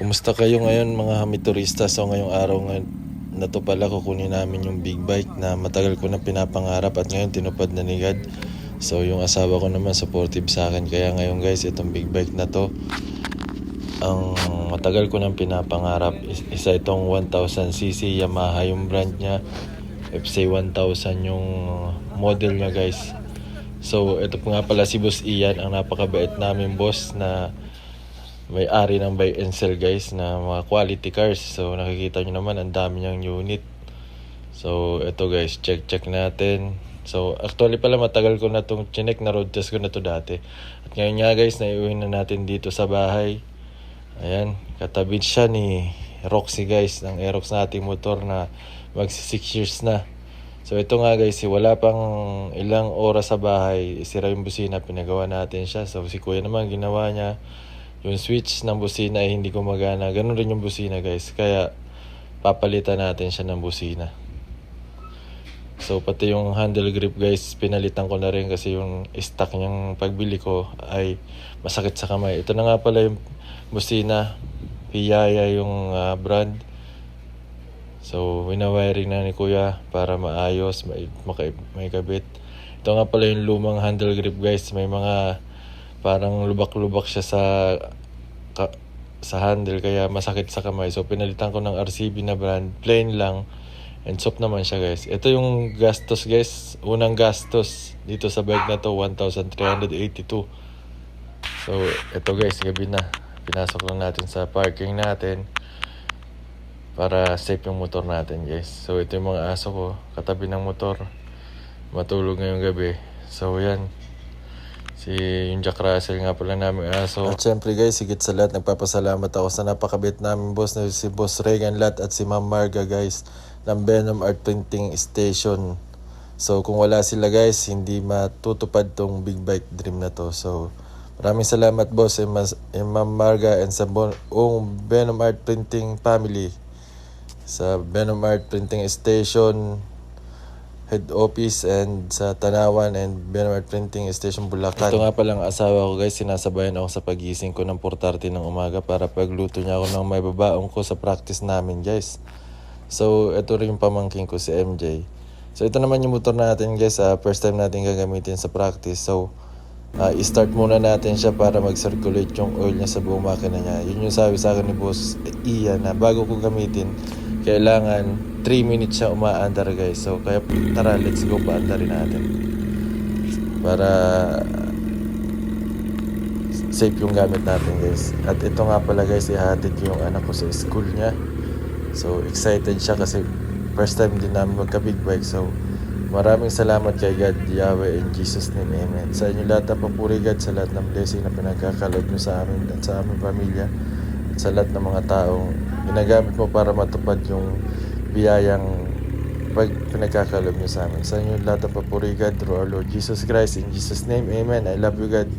Kumusta kayo ngayon mga hamiturista? So ngayong araw ngayon na to pala kukunin namin yung big bike na matagal ko na pinapangarap at ngayon tinupad na ni God. So yung asawa ko naman supportive sa akin kaya ngayon guys itong big bike na to ang matagal ko nang pinapangarap Is- isa itong 1000cc Yamaha yung brand niya FC 1000 yung model niya guys so ito po nga pala si Boss Ian ang napakabait namin boss na may-ari ng buy and sell guys na mga quality cars. So nakikita nyo naman ang dami niyang unit. So ito guys check check natin. So actually pala matagal ko na tong chinek. Na road test ko na to dati. At ngayon nga guys naiuwi na natin dito sa bahay. Ayan, katabi siya ni Roxy guys, ng Aerox nating motor na magsi 6 years na. So ito nga guys, wala pang ilang oras sa bahay, sira yung busina, pinagawa natin siya. So si kuya naman ginawa niya, yung switch ng busina ay hindi gumagana. Ganun rin yung busina guys, kaya papalitan natin siya ng busina. So pati yung handle grip guys, pinalitan ko na rin kasi yung stock niyang pagbili ko ay masakit sa kamay. Ito na nga pala yung busina, Hiyaya yung ah, brand. So winawiring na ni kuya para maayos, may, maka, may kabit. Ito nga pala yung lumang handle grip guys, may mga parang lubak-lubak siya sa ka- sa handle kaya masakit sa kamay. So pinalitan ko ng RCB na brand, plain lang. And soft naman siya guys. Ito yung gastos guys. Unang gastos dito sa bike na to 1,382. So ito guys, gabi na. Pinasok lang natin sa parking natin para safe yung motor natin guys. So ito yung mga aso ko katabi ng motor. Matulog ngayong gabi. So yan. Si yung Jack Russell nga pala namin aso. At syempre guys, higit sa lahat, nagpapasalamat ako sa napakabit namin boss na si Boss Regan Lat at si Ma'am Marga guys ng Venom Art Printing Station. So kung wala sila guys, hindi matutupad tong big bike dream na to. So maraming salamat boss and, mas, and Ma'am Marga and sa buong Venom Art Printing family sa Venom Art Printing Station head office and sa Tanawan and Venom Art Printing Station Bulacan. Ito nga palang asawa ko guys, sinasabayan ako sa pagising ko ng 4.30 ng umaga para pagluto niya ako ng may babaong ko sa practice namin guys. So ito rin yung pamangking ko si MJ. So ito naman yung motor natin guys, ah, first time natin gagamitin sa practice. So ah, i-start muna natin siya para mag-circulate yung oil niya sa buong makina niya. Yun yung sabi sa akin ni Boss Ian na bago ko gamitin, kailangan 3 minutes siya umaandar guys. So kaya tara, let's go paandarin natin. Para safe yung gamit natin guys. At ito nga pala guys, ihatid yung anak ko sa school niya. So excited siya kasi first time din namin magka-big bike. So maraming salamat kay God, Yahweh, in Jesus name, Amen. Sa inyo lahat na papuri God sa lahat ng blessing na pinagkakalog nyo sa amin at sa aming pamilya. At sa lahat ng mga taong ginagamit mo para matupad yung biyayang pag pinagkakalog nyo sa amin. Sa inyo lahat na papuri God through our Lord Jesus Christ. In Jesus name, Amen. I love you God.